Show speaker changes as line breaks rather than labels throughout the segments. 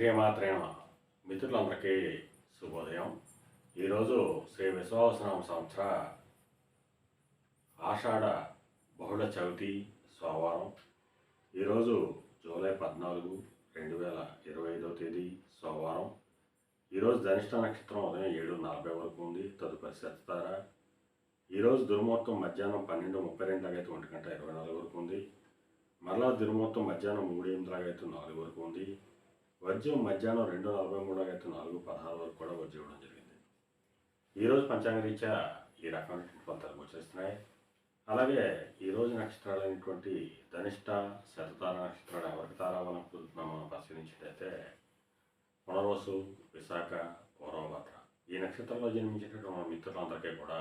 శ్రీమాత్రేణ మిత్రులందరికీ శుభోదయం. ఈరోజు శ్రీ విశ్వాసనామ సంవత్సర ఆషాఢ బహుళ చవితి సోమవారం. ఈరోజు జూలై పద్నాలుగు రెండు వేల ఇరవై ఐదో తేదీ సోమవారం. ఈరోజు ధనిష్ట నక్షత్రం ఉదయం ఏడు నలభై వరకు ఉంది. తదుపరి శతతార ఈరోజు దుర్ముహూర్తం మధ్యాహ్నం పన్నెండు ముప్పై రెండు అయితే ఒంటి గంట ఇరవై నాలుగు వరకు ఉంది. మరలా దుర్ముహూర్తం మధ్యాహ్నం మూడు ఎనిమిది అయితే నాలుగు వరకు ఉంది. వజ్రం మధ్యాహ్నం రెండు నలభై మూడు అయితే నాలుగు పదహారు వరకు కూడా వజ్రం ఇవ్వడం జరిగింది. ఈరోజు పంచాంగరీత్యా ఈ రకమైనటువంటి ఫలితాలు గోచరిస్తున్నాయి. అలాగే ఈరోజు నక్షత్రాలు అయినటువంటి ధనిష్ట శతతార నక్షత్రాలు ఎవరికి తారావనం మనం పరిశీలించినట్టయితే పునర్వసు విశాఖ పూర్వభద్ర. ఈ నక్షత్రంలో జన్మించినటువంటి మన మిత్రులందరికీ కూడా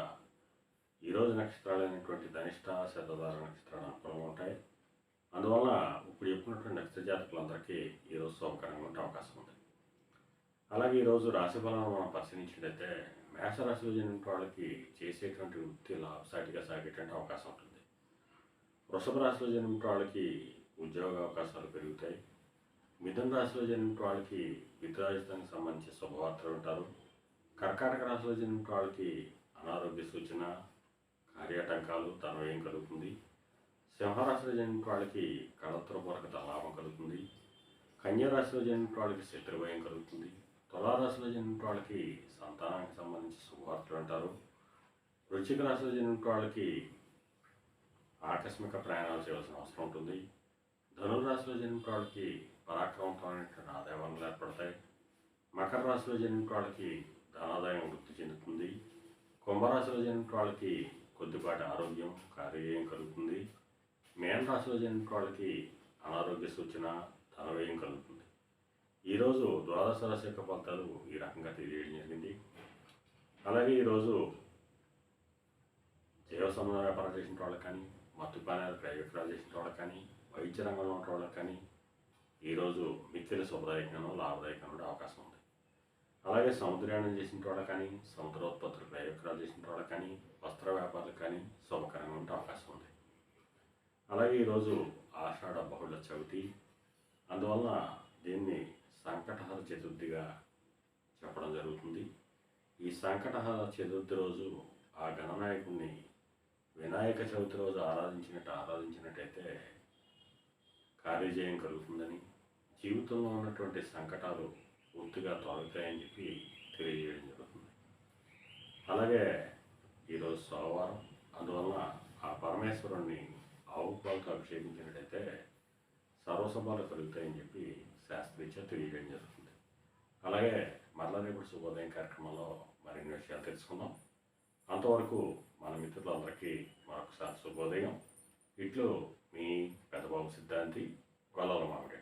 ఈరోజు నక్షత్రాలు అయినటువంటి ధనిష్ట శతధార నక్షత్రాలు అనుకూలంగా ఉంటాయి. అందువల్ల ఇప్పుడు చెప్పుకున్నటువంటి నక్షత్ర జాతకులందరికీ ఈరోజు సౌకర్యంగా ఉండే అవకాశం ఉంది. అలాగే ఈరోజు రాశి ఫలాలను మనం పరిశీలించినట్లయితే మేషరాశిలో చెందిన వాళ్ళకి చేసేటువంటి వృత్తి లాభసాటిగా సాగేటువంటి అవకాశం ఉంటుంది. వృషభ రాశిలో జన్మిన వాళ్ళకి ఉద్యోగ అవకాశాలు పెరుగుతాయి. మిథున రాశిలో జన్మిన వాళ్ళకి విద్యాయుతానికి సంబంధించి శుభవార్తలు ఉంటారు. కర్కాటక రాశిలో జన్మిన వాళ్ళకి అనారోగ్య సూచన కార్యాటంకాలు తనవేయం కలుగుతుంది. సింహరాశిలో జన్మిన వాళ్ళకి కళత్రపూర్వక లాభం కలుగుతుంది. కన్యారాశిలో జన్మిన వాళ్ళకి శత్రుభయం కలుగుతుంది. తులారాశిలో జన్మిన వాళ్ళకి సంతానానికి సంబంధించి శుభవార్తలు అంటారు. వృశ్చిక రాశిలో జన్మిన వాళ్ళకి ఆకస్మిక ప్రయాణాలు చేయవలసిన అవసరం ఉంటుంది. ధనురాశిలో జన్మిన వాళ్ళకి పరాక్రమవంతమైనటువంటి ఆదాయ వనరులు ఏర్పడతాయి. మకర రాశిలో జన్మిన వాళ్ళకి ధనాదాయం వృద్ధి చెందుతుంది. కుంభరాశిలో జన్మిన వాళ్ళకి కొద్దిపాటి ఆరోగ్యం కార్యవ్యయం కలుగుతుంది. రాశిలో జన్మిన వాళ్ళకి అనారోగ్య సూచన ధనవ్యయం కలుగుతుంది. ఈరోజు ద్వాదశ రాశి యొక్క ఫలితాలు ఈ రకంగా తెలియజేయడం జరిగింది. అలాగే ఈరోజు జీవ సంబంధ వ్యాపారం చేసిన వాళ్ళకి కానీ మత్తుపానాలు ప్రైవేట్ చేసిన వాళ్ళకి కానీ వైద్య రంగంలో ఉన్న వాళ్ళకి కానీ ఈరోజు మిక్కిలి శుభదాయకంగా లాభదాయకంగా ఉండే అవకాశం ఉంది. అలాగే సముద్రయానం చేసిన వాళ్ళకి కానీ సముద్రోత్పత్తులు ప్రయోగకాలు చేసిన వాళ్ళకి కానీ వస్త్ర వ్యాపారాలకు కానీ శుభకరంగా ఉండే అవకాశం ఉంది. అలాగే ఈరోజు ఆషాఢ బహుళ చవితి. అందువల్ల దీన్ని సంకటహర చతుర్థిగా చెప్పడం జరుగుతుంది. ఈ సంకటహర చతుర్థి రోజు ఆ గణనాయకుడిని వినాయక చవితి రోజు ఆరాధించినట్టు ఆరాధించినట్టయితే కార్యజయం కలుగుతుందని జీవితంలో ఉన్నటువంటి సంకటాలు పూర్తిగా తొలగుతాయని చెప్పి తెలియజేయడం జరుగుతుంది. అలాగే ఈరోజు సోమవారం అందువల్ల ఆ పరమేశ్వరుణ్ణి ఆవు పాలతో అభిషేకించినట్టయితే సర్వసంభాలు కలుగుతాయని చెప్పి శాస్త్రీయ తెలియజేయడం జరుగుతుంది. అలాగే మరలా రేపటి శుభోదయం కార్యక్రమంలో మరిన్ని విషయాలు తెలుసుకుందాం. అంతవరకు మన మిత్రులందరికీ మరొకసారి శుభోదయం. ఇట్లు మీ పెద్దబాబు సిద్ధాంతి గొల్లల మామిడి.